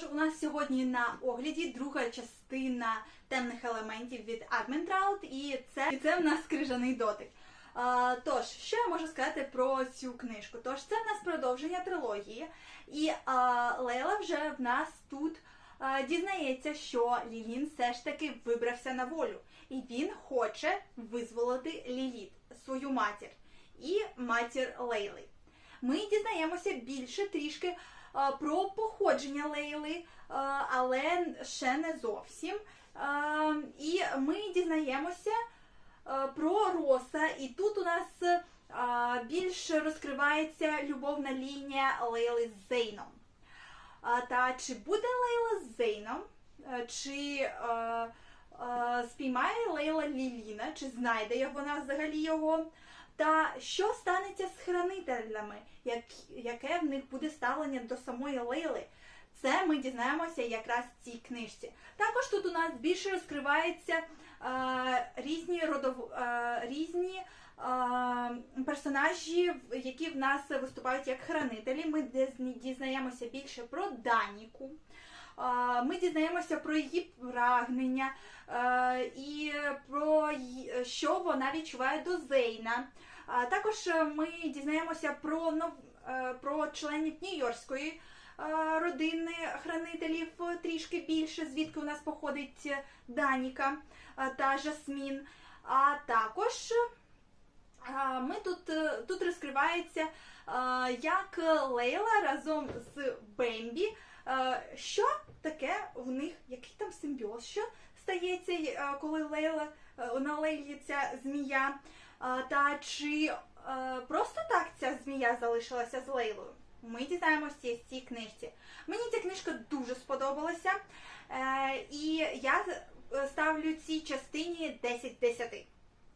Тож у нас сьогодні на огляді друга частина темних елементів від Admintraut, і це, і це в нас крижаний дотик. А, тож, що я можу сказати про цю книжку? Тож, це в нас продовження трилогії, і а, Лейла вже в нас тут а, дізнається, що Лілін все ж таки вибрався на волю, і він хоче визволити Ліліт, свою матір, і матір Лейли. Ми дізнаємося більше трішки про походження Лейли, але ще не зовсім. І ми дізнаємося про Роса, і тут у нас а, більше розкривається любовна лінія Лейли з Зейном. Та чи буде Лейла з Зейном, чи спіймає Лейла Ліліна, чи знайде вона взагалі його? Та що станеться з хранителями, як, яке в них буде ставлення до самої Лейли? Це ми дізнаємося якраз в цій книжці. Також тут у нас більше розкриваються е, різні родов, е, різні е, персонажі, які в нас виступають як хранителі. Ми дізнаємося більше про Даніку. Е, Ми дізнаємося про її прагнення е, і про що вона відчуває до Зейна. Також е, ми дізнаємося про е, про членів Нью-Йоркської е, родини хранителів трішки більше, звідки у нас походить Даніка та Жасмін. А також ми тут, тут розкривається, як Лейла разом з Бембі, що таке в них, який там симбіоз, що стається, е, коли Лейла е, на Лейлі ця змія. Та чи е, просто так ця змія залишилася з Лейлою? Ми дізнаємося з цій книжці. Мені ця книжка дуже сподобалася, і я ставлю цій частині 10 з